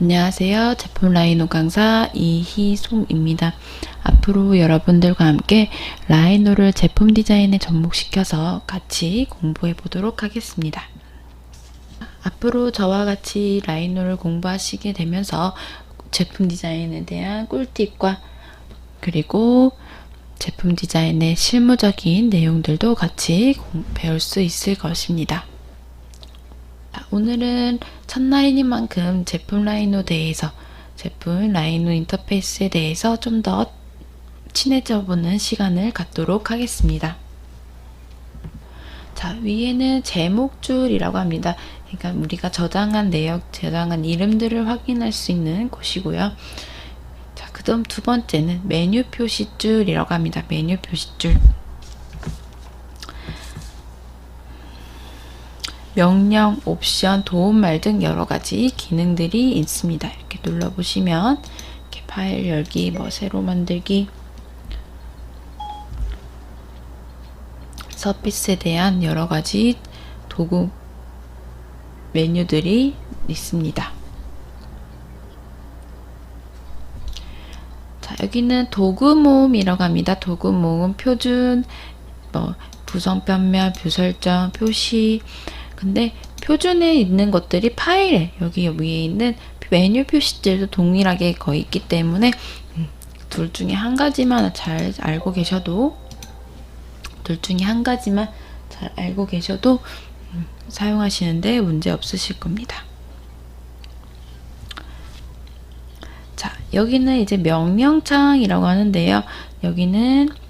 안녕하세요. 제품 라이노 강사 이희송입니다. 앞으로 여러분들과 함께 라이노를 제품 디자인에 접목시켜서 같이 공부해 보도록 하겠습니다. 앞으로 저와 같이 라이노를 공부하시게 되면서 제품 디자인에 대한 꿀팁과 그리고 제품 디자인의 실무적인 내용들도 같이 공- 배울 수 있을 것입니다. 자, 오늘은 첫날이니만큼 제품 라이노 대해서 제품 라이노 인터페이스에 대해서 좀 더 친해져 보는 시간을 갖도록 하겠습니다. 자, 위에는 제목줄이라고 합니다. 그러니까 우리가 저장한 내역, 저장한 이름들을 확인할 수 있는 곳이고요. 자, 그다음 두 번째는 메뉴 표시줄이라고 합니다. 메뉴 표시줄. 명령, 옵션, 도움말 등 여러 가지 기능들이 있습니다. 이렇게 눌러보시면 이렇게 파일 열기, 뭐 새로 만들기, 서비스에 대한 여러 가지 도구 메뉴들이 있습니다. 자, 여기는 도구 모음이라고 합니다. 도구 모음 표준, 뭐 구성 변면, 뷰설정, 표시. 근데 표준에 있는 것들이 파일에 여기 위에 있는 메뉴 표시들도 동일하게 거의 있기 때문에 음, 둘 중에 한 가지만 잘 알고 계셔도 둘 중에 한 가지만 잘 알고 계셔도 음, 사용하시는데 문제 없으실 겁니다. 자, 여기는 이제 명령창이라고 하는데요. 여기는 어,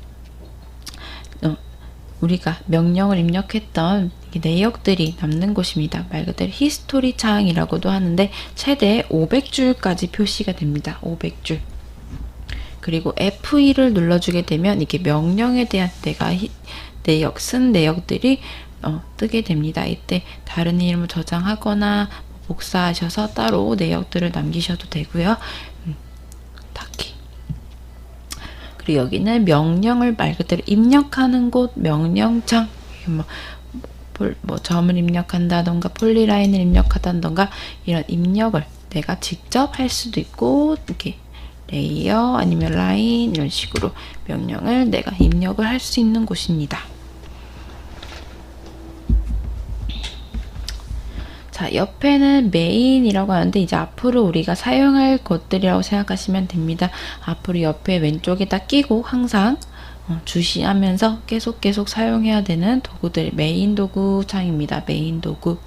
우리가 명령을 입력했던 이 내역들이 남는 곳입니다. 말 그대로 히스토리 창이라고도 하는데 최대 500줄까지 표시가 됩니다. 500줄. 그리고 F2를 눌러주게 되면 이게 명령에 대한 내가 히- 내역 쓴 내역들이 어, 뜨게 됩니다. 이때 다른 이름을 저장하거나 복사하셔서 따로 내역들을 남기셔도 되고요. 음, 딱히 그리고 여기는 명령을 말 그대로 입력하는 곳 명령창 뭐, 폴- 뭐 점을 입력한다던가 폴리라인을 입력하다던가 이런 입력을 내가 직접 할 수도 있고 이렇게 레이어 아니면 라인 이런 식으로 명령을 내가 입력을 할 수 있는 곳입니다. 자, 옆에는 메인이라고 하는데 이제 앞으로 우리가 사용할 것들이라고 생각하시면 됩니다. 앞으로 옆에 왼쪽에다 끼고 항상 어, 주시하면서 계속 계속 사용해야 되는 도구들 메인 도구 창입니다. 메인 도구.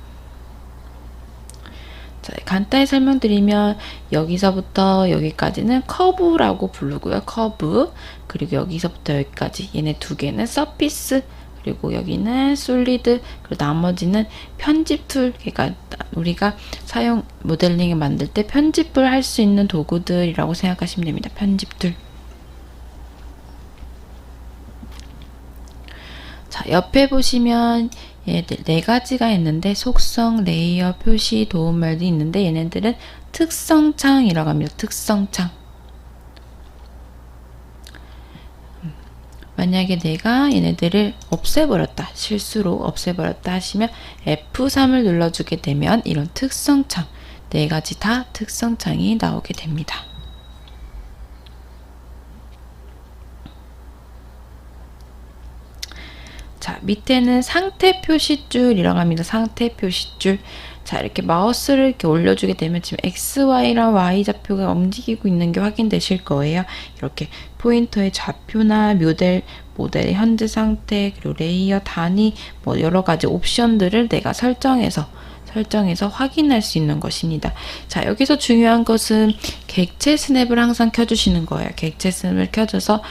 자, 간단히 설명드리면 여기서부터 여기까지는 커브라고 부르고요. 커브. 그리고 여기서부터 여기까지 얘네 두 개는 서피스 그리고 여기는 솔리드 그리고 나머지는 편집 툴 그러니까 우리가 사용 모델링을 만들 때 편집을 할 수 있는 도구들이라고 생각하시면 됩니다. 편집 툴. 자, 옆에 보시면 얘들 네 가지가 있는데 속성, 레이어, 표시, 도움말도 있는데 얘네들은 특성창이라고 합니다. 특성창. 만약에 내가 얘네들을 없애버렸다, 실수로 없애버렸다 하시면 F3을 눌러주게 되면 이런 특성창, 네 가지 다 특성창이 나오게 됩니다. 자, 밑에는 상태 표시줄이라고 합니다. 상태 표시줄. 자, 이렇게 마우스를 이렇게 올려주게 되면 지금 X, Y랑 Y 좌표가 움직이고 있는 게 확인되실 거예요. 이렇게 포인터의 좌표나 모델, 모델의 현재 상태, 그리고 레이어, 단위, 뭐 여러 가지 옵션들을 내가 설정해서 설정해서 확인할 수 있는 것입니다. 자, 여기서 중요한 것은 객체 스냅을 항상 켜주시는 거예요. 객체 스냅을 켜줘서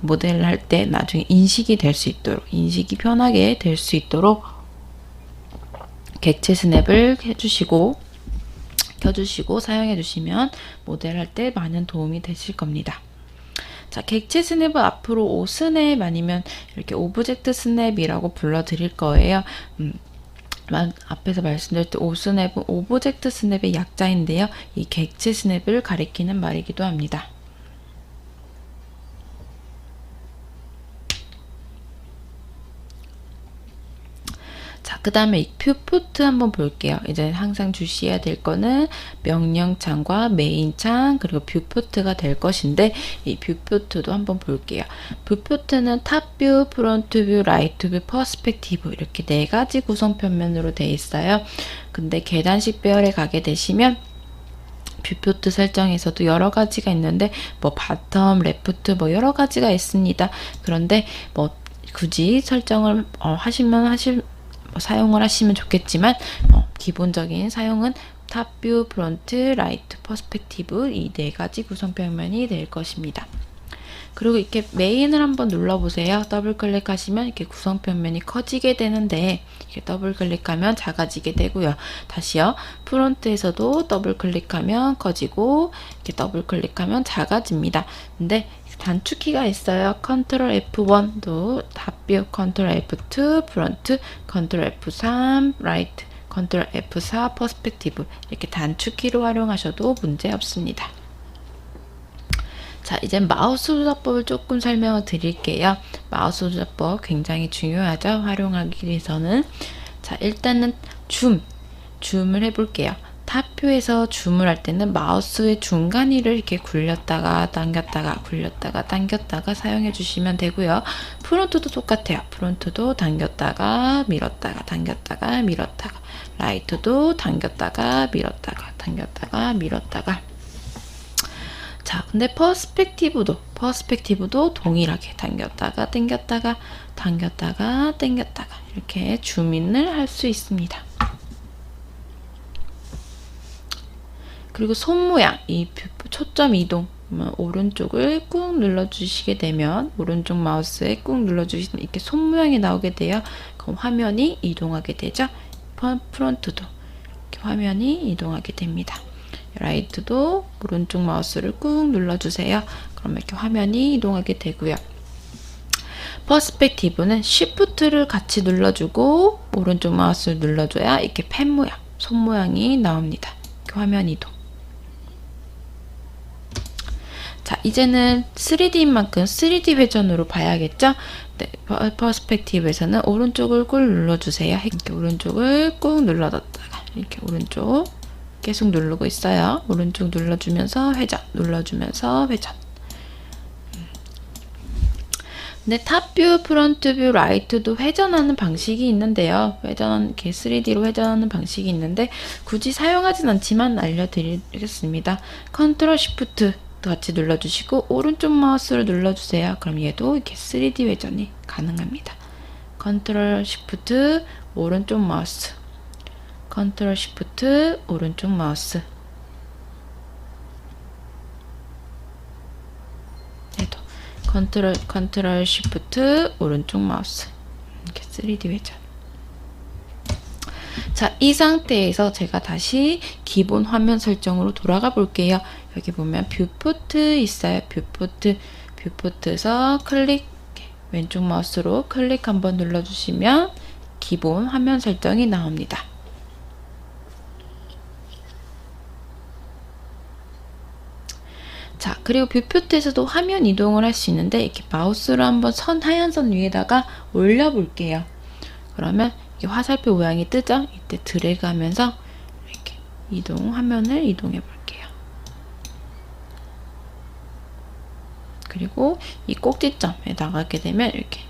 모델을 할 때 나중에 인식이 될 수 있도록 인식이 편하게 될 수 있도록 객체 스냅을 해주시고 켜주시고 사용해 주시면 모델할 때 많은 도움이 되실 겁니다. 자, 객체 스냅은 앞으로 오 스냅 아니면 이렇게 오브젝트 스냅이라고 불러드릴 거예요. 음, 만- 앞에서 말씀드렸듯 오 스냅은 오브젝트 스냅의 약자인데요. 이 객체 스냅을 가리키는 말이기도 합니다. 자, 그그 다음에 이 뷰포트 한번 볼게요. 이제 항상 주시해야 될 거는 명령창과 메인창 그리고 뷰포트가 될 것인데 이 뷰포트도 한번 볼게요. 뷰포트는 탑뷰, 프론트뷰, 라이트뷰, 퍼스펙티브 이렇게 네 가지 구성 편면으로 되어 있어요. 근데 계단식 배열에 가게 되시면 뷰포트 설정에서도 여러 가지가 있는데 뭐 바텀, 레프트 뭐 여러 가지가 있습니다. 그런데 뭐 굳이 설정을 어, 하시면 하실 뭐 사용을 하시면 좋겠지만 어, 기본적인 사용은 탑뷰, 프론트, 라이트, 퍼스펙티브 이 네 가지 구성 평면이 될 것입니다. 그리고 이렇게 메인을 한번 눌러보세요. 더블 클릭하시면 이렇게 구성 평면이 커지게 되는데 이렇게 더블 클릭하면 작아지게 되고요. 다시요. 프론트에서도 더블 클릭하면 커지고 이렇게 더블 클릭하면 작아집니다. 근데 단축키가 있어요. 컨트롤 F1도 탑뷰, 컨트롤 F2 프론트, 컨트롤 F3 라이트, 컨트롤 F4 퍼스펙티브 이렇게 단축키로 활용하셔도 문제 없습니다. 자, 이제 마우스 조작법을 조금 설명을 드릴게요. 마우스 조작법 굉장히 중요하죠. 활용하기 위해서는. 자, 일단은 줌, 줌을 해볼게요. 타표에서 줌을 할 때는 마우스의 중간위를 이렇게 굴렸다가 당겼다가 굴렸다가 당겼다가 사용해 주시면 되고요. 프론트도 똑같아요. 프론트도 당겼다가 밀었다가 당겼다가 밀었다가 라이트도 당겼다가 밀었다가 당겼다가 밀었다가 자, 근데 퍼스펙티브도 퍼스펙티브도 동일하게 당겼다가 당겼다가 당겼다가 당겼다가 이렇게 줌인을 할 수 있습니다. 그리고 손 모양, 이 초점 이동, 오른쪽을 꾹 눌러주시게 되면 오른쪽 마우스에 꾹 눌러주시면 이렇게 손 모양이 나오게 돼요. 그럼 화면이 이동하게 되죠. 프론트도 화면이 이동하게 됩니다. 라이트도 오른쪽 마우스를 꾹 눌러주세요. 그럼 이렇게 화면이 이동하게 되고요. 퍼스펙티브는 Shift를 같이 눌러주고 오른쪽 마우스를 눌러줘야 이렇게 펜 모양, 손 모양이 나옵니다. 화면 이동. 자, 이제는 3D인 만큼 3D 회전으로 봐야겠죠? 네, 퍼스펙티브에서는 오른쪽을 꾹 눌러주세요. 이렇게 오른쪽을 꾹 눌러뒀다가 이렇게 오른쪽 계속 누르고 있어요. 오른쪽 눌러주면서 회전, 눌러주면서 회전. 근데 탑뷰, 프론트뷰, 라이트도 회전하는 방식이 있는데요. 회전, 이렇게 3D로 회전하는 방식이 있는데 굳이 사용하진 않지만 알려드리겠습니다. 컨트롤 시프트 같이 눌러주시고 오른쪽 마우스를 눌러주세요. 그럼 얘도 이렇게 3D 회전이 가능합니다. 컨트롤 시프트 오른쪽 마우스 컨트롤 시프트 오른쪽 마우스 얘도 컨트롤 컨트롤 시프트 오른쪽 마우스 이렇게 3D 회전 자, 이 상태에서 제가 다시 기본 화면 설정으로 돌아가 볼게요. 여기 보면 뷰포트 있어요. 뷰포트, 뷰포트에서 클릭, 왼쪽 마우스로 클릭 한번 눌러주시면 기본 화면 설정이 나옵니다. 자, 그리고 뷰포트에서도 화면 이동을 할 수 있는데 이렇게 마우스로 한번 선 하얀 선 위에다가 올려 볼게요. 그러면 화살표 모양이 뜨죠? 이때 드래그 하면서 이렇게 이동, 화면을 이동해 볼게요. 그리고 이 꼭지점에 나가게 되면 이렇게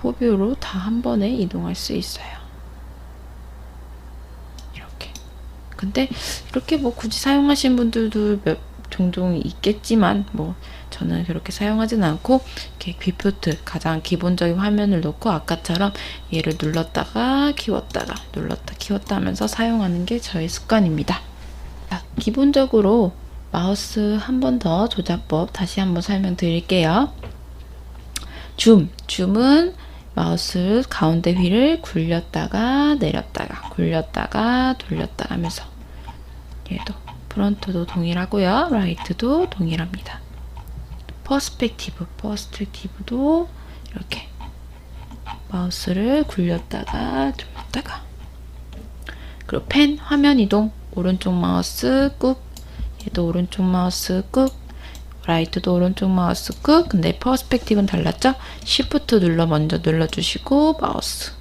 포뷰로 다 한 번에 이동할 수 있어요. 이렇게. 근데 이렇게 뭐 굳이 사용하신 분들도 몇, 종종 있겠지만 뭐 저는 그렇게 사용하진 않고 이렇게 뷰포트 가장 기본적인 화면을 놓고 아까처럼 얘를 눌렀다가 키웠다가 눌렀다 키웠다 하면서 사용하는 게 저의 습관입니다. 자, 기본적으로 마우스 한 번 더 조작법 다시 한번 설명드릴게요. 줌, 줌은 마우스 가운데 휠을 굴렸다가 내렸다가 굴렸다가 돌렸다 하면서 얘도 프론트도 동일하고요. 라이트도 동일합니다. 퍼스펙티브, 퍼스펙티브도 이렇게 마우스를 굴렸다가 돌렸다가. 그리고 펜 화면 이동. 오른쪽 마우스 꾹. 얘도 오른쪽 마우스 꾹. 라이트도 오른쪽 마우스 꾹. 근데 퍼스펙티브는 달랐죠? Shift 눌러 먼저 눌러주시고 마우스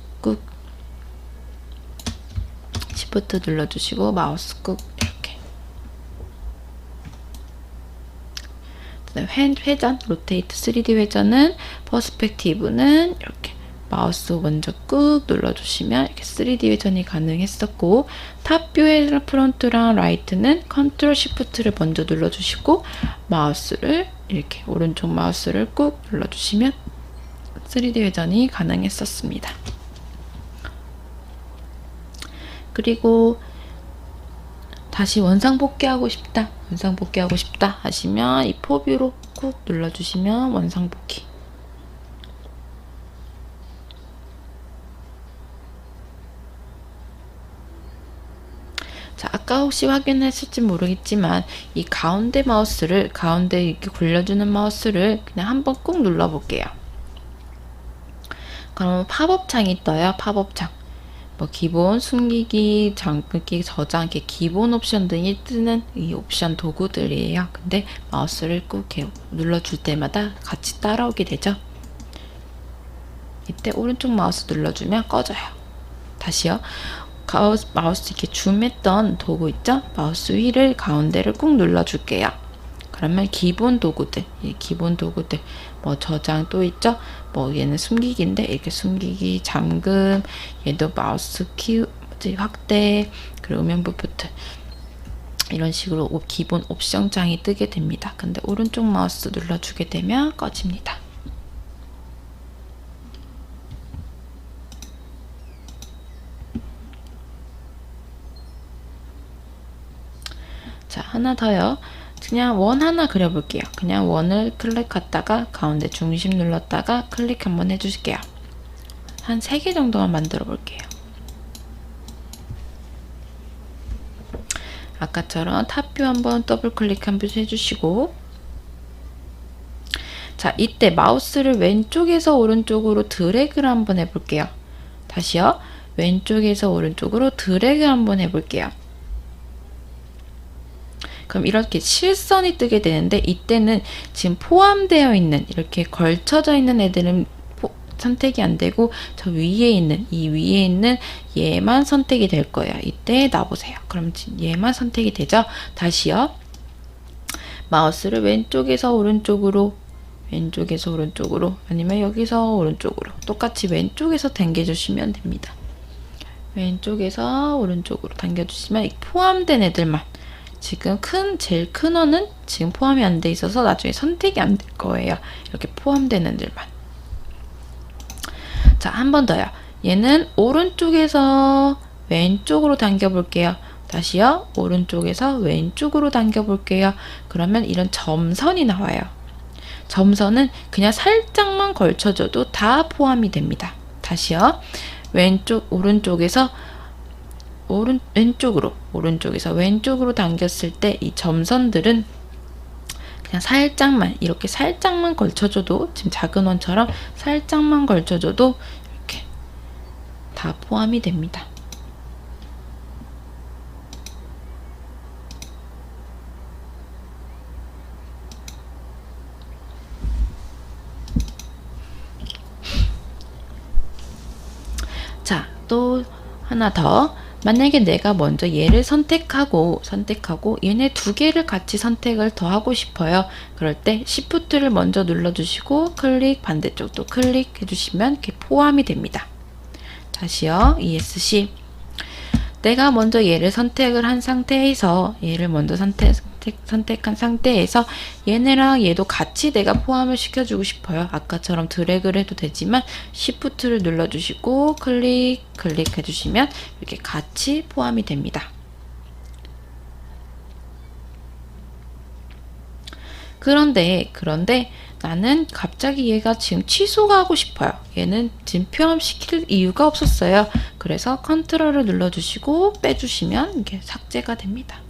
시프트 눌러주시고 마우스 꾹 이렇게 회, 회전 로테이트 3D 회전은 퍼스펙티브는 이렇게 마우스 먼저 꾹 눌러주시면 이렇게 3D 회전이 가능했었고 탑뷰의 프론트랑 라이트는 컨트롤 시프트를 먼저 눌러주시고 마우스를 이렇게 오른쪽 마우스를 꾹 눌러주시면 3D 회전이 가능했었습니다. 그리고 다시 원상 복귀하고 싶다, 원상 복귀하고 싶다 하시면 이 포뷰로 꾹 눌러주시면 원상 복귀. 자, 아까 혹시 확인했을지 모르겠지만 이 가운데 마우스를 가운데 이렇게 굴려주는 마우스를 그냥 한번 꾹 눌러볼게요. 그러면 팝업 창이 떠요. 팝업 창. 뭐 기본 숨기기, 잠그기, 저장 이렇게 기본 옵션 등이 뜨는 이 옵션 도구들이에요. 근데 마우스를 꾹 눌러줄 때마다 같이 따라오게 되죠. 이때 오른쪽 마우스 눌러주면 꺼져요. 다시요. 마우스, 마우스 이렇게 줌했던 도구 있죠? 마우스 휠을 가운데를 꾹 눌러줄게요. 그러면 기본 도구들, 이 기본 도구들, 뭐 저장 또 있죠? 뭐 얘는 숨기기인데 이렇게 숨기기, 잠금, 얘도 마우스 키 확대, 그리고 음영 부프트 이런 식으로 기본 옵션 장이 뜨게 됩니다. 근데 오른쪽 마우스 눌러주게 되면 꺼집니다. 자, 하나 더요. 그냥 원 하나 그려볼게요. 그냥 원을 클릭했다가 가운데 중심 눌렀다가 클릭 한번 해주실게요. 한 3개 정도만 만들어 볼게요. 아까처럼 탑뷰 한번 더블 클릭 한번 해주시고 자 이때 마우스를 왼쪽에서 오른쪽으로 드래그를 한번 해볼게요. 다시요. 왼쪽에서 오른쪽으로 드래그 한번 해볼게요. 그럼 이렇게 실선이 뜨게 되는데 이때는 지금 포함되어 있는 이렇게 걸쳐져 있는 애들은 포, 선택이 안 되고 저 위에 있는 이 위에 있는 얘만 선택이 될 거예요. 이때 놔보세요. 그럼 얘만 선택이 되죠. 다시요. 마우스를 왼쪽에서 오른쪽으로 왼쪽에서 오른쪽으로 아니면 여기서 오른쪽으로 똑같이 왼쪽에서 당겨주시면 됩니다. 왼쪽에서 오른쪽으로 당겨주시면 포함된 애들만 지금 큰 제일 큰 원은 지금 포함이 안 돼 있어서 나중에 선택이 안 될 거예요. 이렇게 포함되는 들만. 자, 한 번 더요. 얘는 오른쪽에서 왼쪽으로 당겨 볼게요. 다시요. 오른쪽에서 왼쪽으로 당겨 볼게요. 그러면 이런 점선이 나와요. 점선은 그냥 살짝만 걸쳐줘도 다 포함이 됩니다. 다시요. 왼쪽 오른쪽에서 오른 왼쪽으로 오른쪽에서 왼쪽으로 당겼을 때 이 점선들은 그냥 살짝만 이렇게 살짝만 걸쳐줘도 지금 작은 원처럼 살짝만 걸쳐줘도 이렇게 다 포함이 됩니다. 자, 또 하나 더. 만약에 내가 먼저 얘를 선택하고 선택하고 얘네 두 개를 같이 선택을 더 하고 싶어요. 그럴 때 Shift를 먼저 눌러주시고 클릭 반대쪽도 클릭해 주시면 이렇게 포함이 됩니다. 다시요. ESC 내가 먼저 얘를 선택을 한 상태에서 얘를 먼저 선택 선택, 한 상태에서 얘네랑 얘도 같이 내가 포함을 시켜주고 싶어요. 아까처럼 드래그를 해도 되지만 Shift를 눌러주시고 클릭, 클릭해주시면 이렇게 같이 포함이 됩니다. 그런데, 그런데 나는 갑자기 얘가 지금 취소가 하고 싶어요. 얘는 지금 포함시킬 이유가 없었어요. 그래서 컨트롤을 눌러주시고 빼주시면 이게 삭제가 됩니다.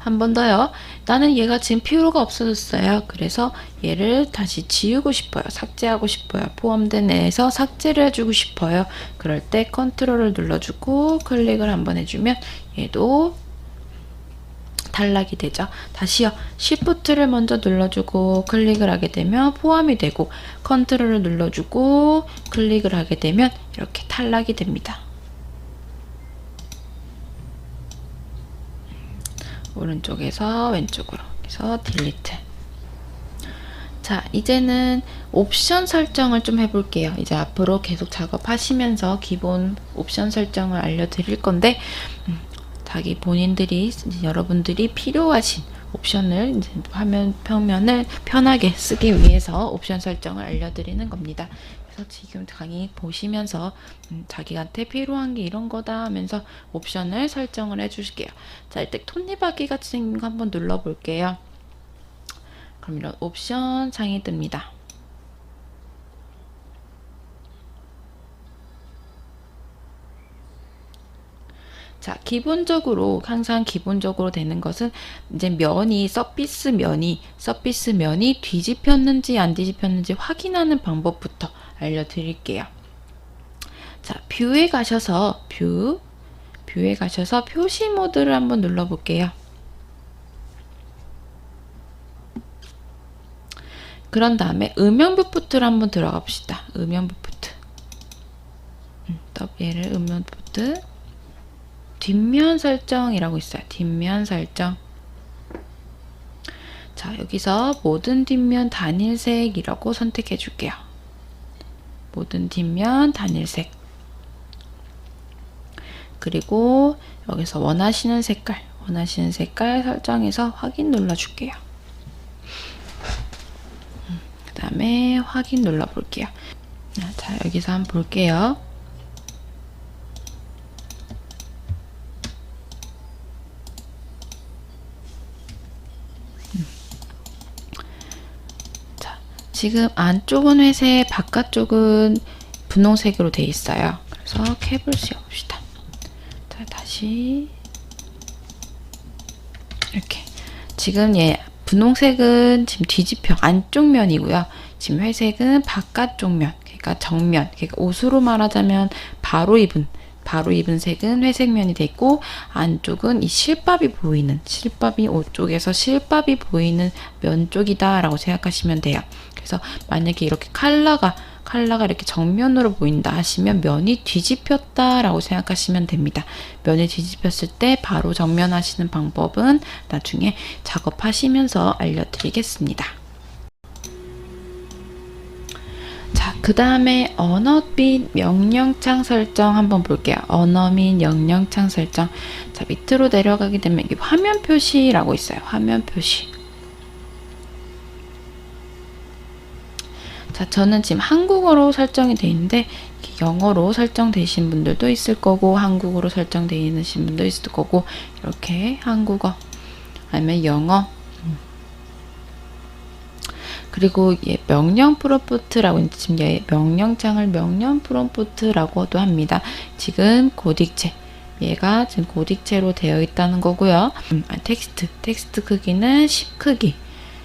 한 번 더요. 나는 얘가 지금 필요가 없어졌어요. 그래서 얘를 다시 지우고 싶어요. 삭제하고 싶어요. 포함된 애에서 삭제를 해주고 싶어요. 그럴 때 컨트롤을 눌러주고 클릭을 한번 해주면 얘도 탈락이 되죠. 다시요. Shift를 먼저 눌러주고 클릭을 하게 되면 포함이 되고 컨트롤을 눌러주고 클릭을 하게 되면 이렇게 탈락이 됩니다. 오른쪽에서 왼쪽으로 해서 딜리트 자 이제는 옵션 설정을 좀 해볼게요 이제 앞으로 계속 작업하시면서 기본 옵션 설정을 알려드릴 건데 음, 자기 본인들이 여러분들이 필요하신 옵션을 화면 평면을 편하게 쓰기 위해서 옵션 설정을 알려드리는 겁니다. 그래서 지금 강의 보시면서 음, 자기한테 필요한 게 이런 거다 하면서 옵션을 설정을 해주실게요. 자, 일단 톱니바퀴 같이 거 한번 눌러볼게요. 그럼 이런 옵션 창이 뜹니다. 자, 기본적으로 항상 기본적으로 되는 것은 이제 면이 서피스 면이 서피스 면이 뒤집혔는지 안 뒤집혔는지 확인하는 방법부터 알려드릴게요. 자, 뷰에 가셔서 뷰 뷰에 가셔서 표시 모드를 한번 눌러볼게요. 그런 다음에 음영부프트를 한번 들어가 봅시다. 음영부프트. 음, 얘를 음영부프트. 뒷면 설정이라고 있어요. 뒷면 설정. 자, 여기서 모든 뒷면 단일색이라고 선택해 줄게요. 모든 뒷면 단일색. 그리고 여기서 원하시는 색깔, 원하시는 색깔 설정해서 확인 눌러 줄게요. 그 다음에 확인 눌러 볼게요. 자, 여기서 한번 볼게요. 지금 안쪽은 회색, 바깥쪽은 분홍색으로 돼 있어요. 그래서 캡을 씌워봅시다. 자, 다시 이렇게 지금 얘 분홍색은 지금 뒤집혀 안쪽 면이고요. 지금 회색은 바깥쪽 면, 그러니까 정면, 그러니까 옷으로 말하자면 바로 입은 바로 입은 색은 회색 면이 돼 있고 안쪽은 이 실밥이 보이는 실밥이 옷 쪽에서 실밥이 보이는 면 쪽이다라고 생각하시면 돼요. 그래서 만약에 이렇게 칼라가 칼라가 이렇게 정면으로 보인다 하시면 면이 뒤집혔다라고 생각하시면 됩니다. 면이 뒤집혔을 때 바로 정면하시는 방법은 나중에 작업하시면서 알려드리겠습니다. 자, 그 다음에 언어 및 명령창 설정 한번 볼게요. 언어 및 명령창 설정. 자, 밑으로 내려가게 되면 이 화면 표시라고 있어요. 화면 표시. 자, 저는 지금 한국어로 설정이 되어 있는데 영어로 설정되신 분들도 있을 거고 한국어로 설정되어 있는 분도 있을 거고 이렇게 한국어 아니면 영어 그리고 예, 명령 프롬프트라고 지금 예, 명령창을 명령 프롬프트라고도 합니다. 지금 고딕체 얘가 지금 고딕체로 되어 있다는 거고요. 음, 아, 텍스트 텍스트 크기는 10 크기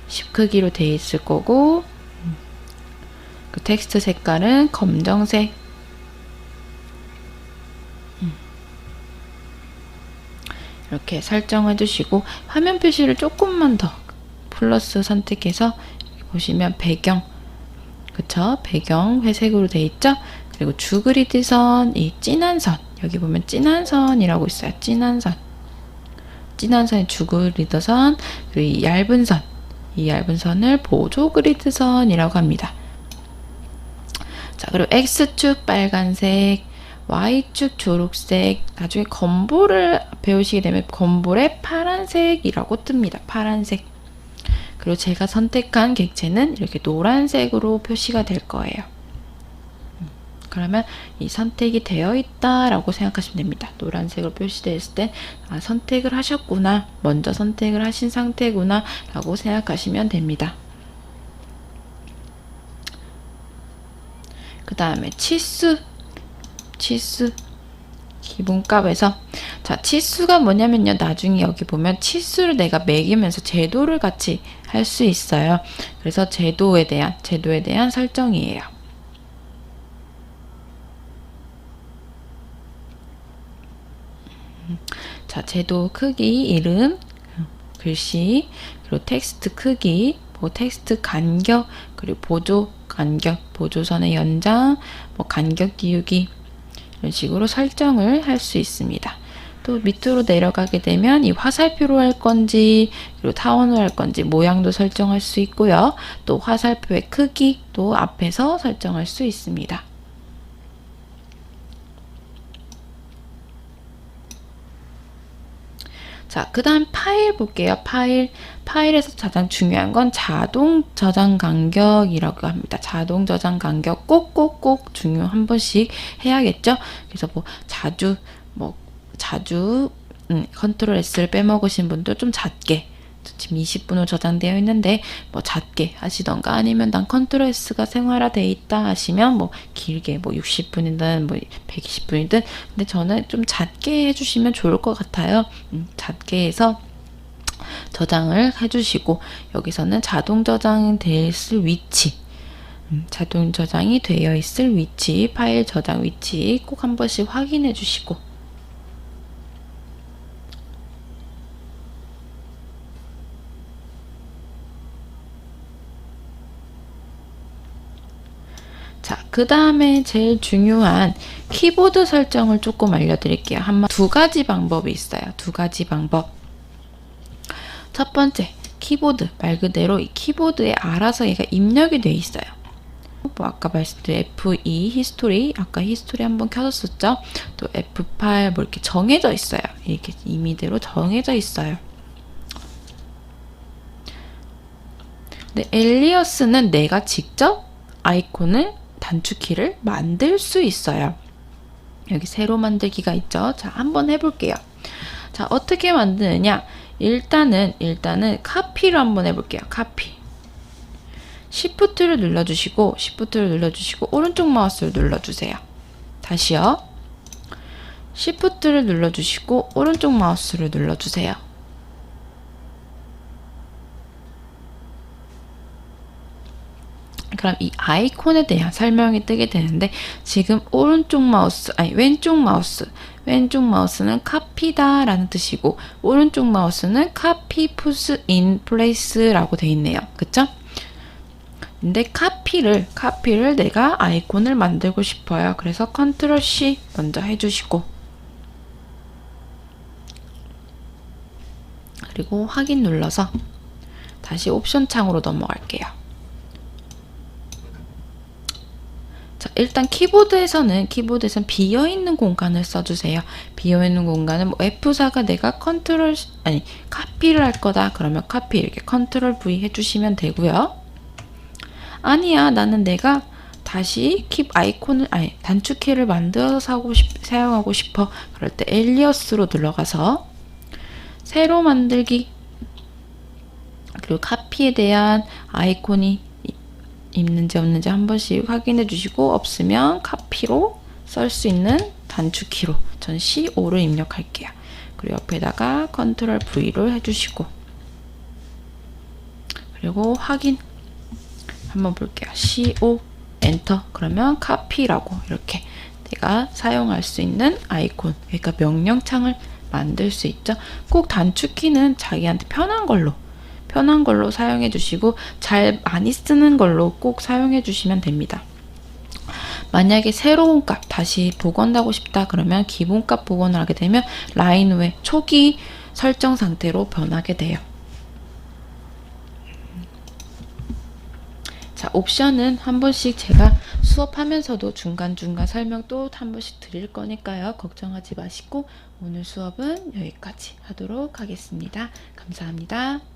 10 크기로 되어 있을 거고 음, 그 텍스트 색깔은 검정색 음. 이렇게 설정해 주시고 화면 표시를 조금만 더 플러스 선택해서 보시면 배경 그쵸? 배경 회색으로 돼 있죠? 그리고 주그리드 선, 이 진한 선 여기 보면 진한 선이라고 있어요. 진한 선 진한 선이 주그리드 선 그리고 이 얇은 선이 얇은 선을 보조 그리드 선이라고 합니다. 자 그리고 X축 빨간색 Y축 초록색 나중에 건보를 배우시게 되면 건볼에 파란색이라고 뜹니다. 파란색 그리고 제가 선택한 객체는 이렇게 노란색으로 표시가 될 거예요. 음, 그러면 이 선택이 되어 있다라고 생각하시면 됩니다. 노란색으로 표시되어 있을 때 아, 선택을 하셨구나. 먼저 선택을 하신 상태구나 라고 생각하시면 됩니다. 그 다음에 치수 치수 기본값에서. 자 치수가 뭐냐면요. 나중에 여기 보면 치수를 내가 매기면서 제도를 같이 할 수 있어요. 그래서 제도에 대한 제도에 대한 설정이에요. 자 제도 크기 이름 글씨, 그리고 텍스트 크기, 뭐 텍스트 간격, 그리고 보조 간격, 보조선의 연장, 뭐 간격 띄우기 이런 식으로 설정을 할 수 있습니다. 또 밑으로 내려가게 되면 이 화살표로 할 건지 그리고 타원으로 할 건지 모양도 설정할 수 있고요. 또 화살표의 크기도 앞에서 설정할 수 있습니다. 자, 그 다음 파일 볼게요. 파일. 파일에서 가장 중요한 건 자동 저장 간격이라고 합니다. 자동 저장 간격 꼭꼭꼭 중요 한 번씩 해야겠죠? 그래서 뭐 자주, 뭐 자주, 음, 컨트롤 S를 빼먹으신 분도 좀 작게 지금 20분으로 저장되어 있는데 뭐 작게 하시던가 아니면 난 컨트롤 S가 생활화되어 있다 하시면 뭐 길게 뭐 60분이든 뭐 120분이든 근데 저는 좀 작게 해주시면 좋을 것 같아요. 음, 작게 해서 저장을 해주시고 여기서는 자동 있을 위치 음, 자동 저장이 되어 있을 위치 파일 저장 위치 꼭 한 번씩 확인해 주시고 자, 그 다음에 제일 중요한 키보드 설정을 조금 알려드릴게요. 한 두 가지 방법이 있어요. 두 가지 방법. 첫 번째, 키보드. 말 그대로 이 키보드에 알아서 얘가 입력이 돼 있어요. 뭐 아까 말씀드린 F2 히스토리, 아까 히스토리 한번 켜졌었죠? 또 F8 뭐 이렇게 정해져 있어요. 이렇게 임의대로 정해져 있어요. 근데 엘리어스는 내가 직접 아이콘을 단축키를 만들 수 있어요. 여기 새로 만들기가 있죠. 자, 한번 해볼게요. 자, 어떻게 만드느냐? 일단은, 일단은 카피를 한번 해볼게요. 카피. Shift를 눌러주시고, Shift를 눌러주시고, 오른쪽 마우스를 눌러주세요. 다시요. Shift를 눌러주시고, 오른쪽 마우스를 눌러주세요. 그럼 이 아이콘에 대한 설명이 뜨게 되는데 지금 오른쪽 마우스 아니 왼쪽 마우스 왼쪽 마우스는 카피다 라는 뜻이고 오른쪽 마우스는 카피 푸스 인 플레이스라고 돼 있네요. 그쵸? 근데 카피를 카피를 내가 아이콘을 만들고 싶어요. 그래서 컨트롤 C 먼저 해주시고 그리고 확인 눌러서 다시 옵션 창으로 넘어갈게요. 자, 일단 키보드에서는 키보드에서는 비어 있는 공간을 써주세요. 비어 있는 공간은 뭐 F4가 내가 컨트롤 아니 카피를 할 거다 그러면 카피 이렇게 컨트롤 V 해주시면 되고요. 아니야 나는 내가 다시 킵 아이콘을 아니 단축키를 만들어서 사고 싶, 사용하고 싶어 그럴 때 엘리어스로 들어가서 새로 만들기 그리고 카피에 대한 아이콘이 있는지 없는지 한 번씩 확인해 주시고 없으면 카피로 쓸 수 있는 단축키로 전 C5를 입력할게요. 그리고 옆에다가 컨트롤 V를 해주시고 그리고 확인 한번 볼게요. C5 엔터 그러면 카피라고 이렇게 내가 사용할 수 있는 아이콘 그러니까 명령창을 만들 수 있죠. 꼭 단축키는 자기한테 편한 걸로 편한 걸로 사용해 주시고 잘 많이 쓰는 걸로 꼭 사용해 주시면 됩니다. 만약에 새로운 값 다시 복원하고 싶다 그러면 기본값 복원을 하게 되면 라인 외 초기 설정 상태로 변하게 돼요. 자, 옵션은 한 번씩 제가 수업하면서도 중간중간 설명 또 한 번씩 드릴 거니까요. 걱정하지 마시고 오늘 수업은 여기까지 하도록 하겠습니다. 감사합니다.